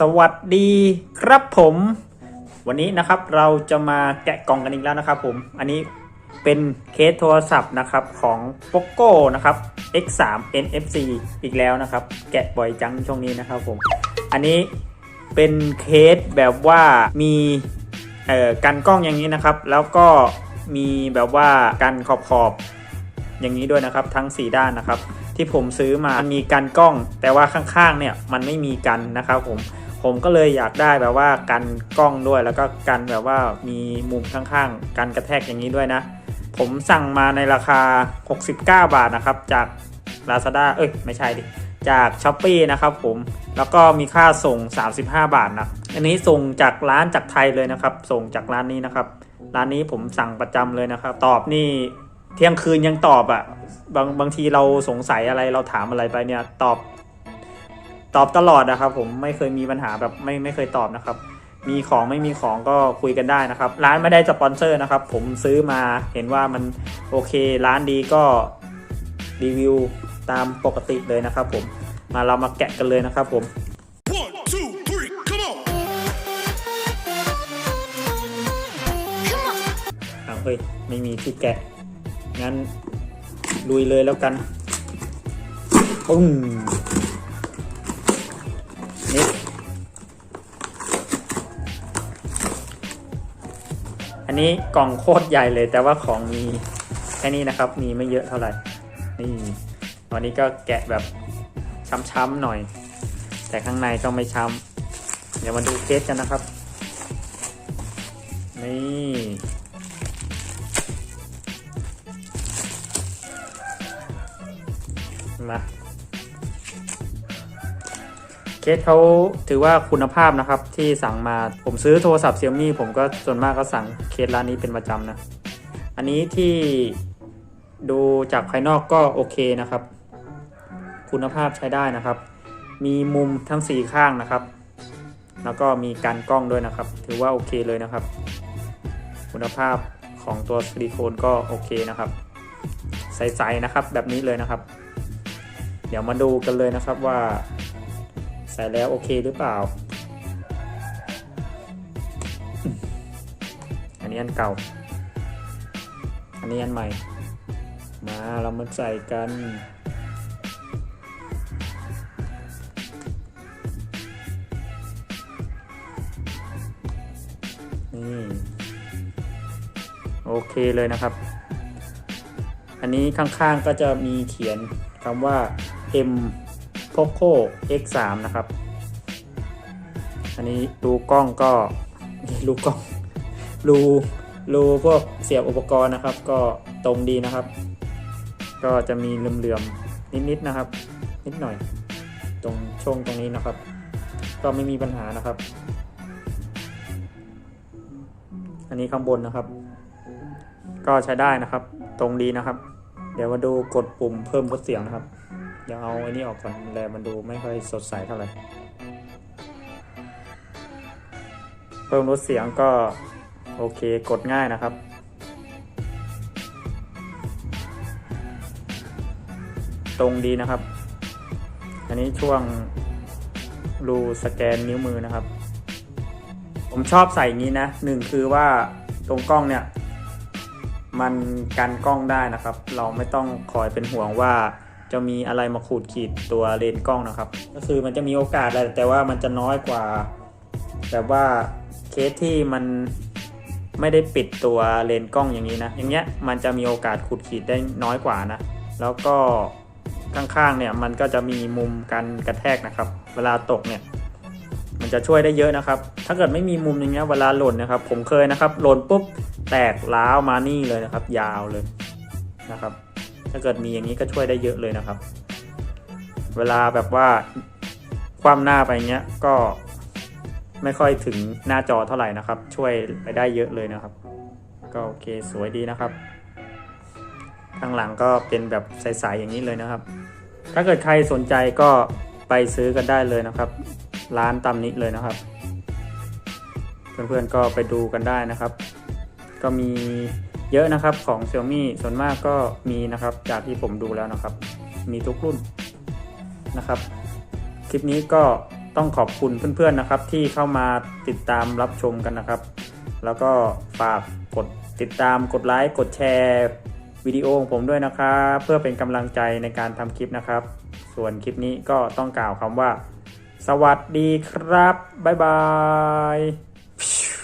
สวัสดีครับผม วันนี้นะครับเราจะมาแกะกล่องกันอีกแล้วนะครับ ผมอันนี้เป็นเคสโทรศัพท์นะครับของ POCO นะครับ X3 NFC อีกแล้วนะครับ แกะบ่อยจังช่วงนี้นะครับผม อันนี้เป็นเคสแบบว่ามีเอ่อกันกล้องอย่างนี้นะครับ แล้วก็มีแบบว่ากันขอบขอบอย่างนี้ด้วยนะครับ ทั้ง 4 ด้านนะครับ ที่ผมซื้อมามันมีกันกล้อง แต่ว่าข้างๆเนี่ยมันไม่มีกันนะครับผมผมก็เลยอยากได้แบบว่ากันกล้องด้วยแล้วก็กันแบบว่ามีมุมข้างๆ กันกระแทกอย่างนี้ด้วยนะ ผมสั่งมาในราคา 69 บาทนะครับ จาก Lazada เอ้ยไม่ใช่ดิจาก s h อ p e e นะครับผมแล้วก็มีค่าส่ง 35 บาทนะอันนี้ส่งจากร้านจากไทยเลยนะครับ ส่งจากร้านนี้นะครับ ร้านนี้ผมสั่งประจำเลยนะครับ ตอบนี่ เที่ยงคืนยังตอบอะ่ะบางบางทีเราสงสัยอะไรเราถามอะไรไปเนี่ยตอบตอบตลอดนะครับ ผมไม่เคยมีปัญหาแบบไม่ไม่เคยตอบนะครับ มีของไม่มีของก็คุยกันได้นะครับ ร้านไม่ได้สปอนเซอร์นะครับ ผมซื้อมาเห็นว่ามันโอเค ร้านดีก็รีวิวตามปกติเลยนะครับ ผมมาเรามาแกะกันเลยนะครับ ผม One, two, three, come on! อ้าวเฮ้ยไม่มีที่แกะ งั้นลุยเลยแล้วกันปุ้งนี่อันนี้กล่องโคตรใหญ่เลยแต่ว่าของมีแค่นี้นะครับ มีไม่เยอะเท่าไหร่ นี่วันนี้ก็แกะแบบช้ำๆหน่อย แต่ข้างในก็ไม่ช้ำเดี๋ยวมาดูเคสกันนะครับ นี่ มาเคสเขาถือว่าคุณภาพนะครับที่สั่งมาผมซื้อโทรศัพท์เซี่ยมี่ผมก็ส่วนมากก็สั่งเคสร้านนี้เป็นประจำนะ อันนี้ที่ดูจากภายนอกก็โอเคนะครับ คุณภาพใช้ได้นะครับ มีมุมทั้งสี่ข้างนะครับ แล้วก็มีการกล้องด้วยนะครับ ถือว่าโอเคเลยนะครับ คุณภาพของตัวซิลิโคนก็โอเคนะครับ ใสๆนะครับแบบนี้เลยนะครับ เดี๋ยวมาดูกันเลยนะครับว่า ใส่แล้วโอเคหรือเปล่า อันนี้อันเก่า อันนี้อันใหม่ มาเรามาใส่กันนี่โอเคเลยนะครับ อันนี้ข้างๆก็จะมีเขียนคำว่า M Poco X3 นะครับ อันนี้รูกล้องก็รูกล้องรูรูพวกเสียบอุปกรณ์นะครับ ก็ตรงดีนะครับ ก็จะมีเหลื่อมๆนิดๆนะครับ นิดหน่อย ตรงช่วงตรงนี้นะครับ ก็ไม่มีปัญหานะครับ อันนี้ข้างบนนะครับ ก็ใช้ได้นะครับ ตรงดีนะครับ เดี๋ยวมาดูกดปุ่มเพิ่มลดเสียงนะครับ เดี๋ยวเอาไอ้นี่ออกก่อนแลมันดูไม่ค่อยสดใสเท่าไหร่ เพิ่มลดเสียงก็โอเคกดง่ายนะครับ ตรงดีนะครับ อันนี้ช่วงรูสแกนนิ้วมือนะครับ ผมชอบใส่งนี้นะหนึ่งคือว่าตรงกล้องเนี่ย มันกันกล้องได้นะครับ เราไม่ต้องคอยเป็นห่วงว่า จะมีอะไรมาขูดขีดตัวเลนส์กล้องนะครับ ก็คือมันจะมีโอกาสแหละแต่ว่ามันจะน้อยกว่า แบบว่าเคสที่มันไม่ได้ปิดตัวเลนส์กล้องอย่างนี้นะ อย่างเงี้ยมันจะมีโอกาสขูดขีดได้น้อยกว่านะ แล้วก็ข้างๆเนี่ยมันก็จะมีมุมกันกระแทกนะครับ เวลาตกเนี่ยมันจะช่วยได้เยอะนะครับ ถ้าเกิดไม่มีมุมอย่างเงี้ยเวลาหล่นนะครับ ผมเคยนะครับหล่นปุ๊บแตกล้าวมานี่เลยนะครับ ยาวเลยนะครับ ถ้าเกิดมีอย่างนี้ก็ช่วยได้เยอะเลยนะครับ เวลาแบบว่าคว่ำหน้าไปเงี้ยก็ไม่ค่อยถึงหน้าจอเท่าไหร่นะครับ ช่วยไปได้เยอะเลยนะครับ ก็โอเคสวยดีนะครับ ข้างหลังก็เป็นแบบใสๆอย่างนี้เลยนะครับ ถ้าเกิดใครสนใจก็ไปซื้อกันได้เลยนะครับ ร้านตำนิเลยนะครับ เพื่อนๆก็ไปดูกันได้นะครับ ก็มี เยอะนะครับของ Xiaomi ส่วนมากก็มีนะครับจากที่ผมดูแล้วนะครับ มีทุกรุ่นนะครับ คลิปนี้ก็ต้องขอบคุณเพื่อนๆนะครับ ที่เข้ามาติดตามรับชมกันนะครับ แล้วก็ฝากกดติดตามกดไลค์กดแชร์วิดีโอของผมด้วยนะครับเพื่อเป็นกำลังใจในการทำคลิปนะครับ ส่วนคลิปนี้ก็ต้องกล่าวคำว่า สวัสดีครับ บ๊ายบาย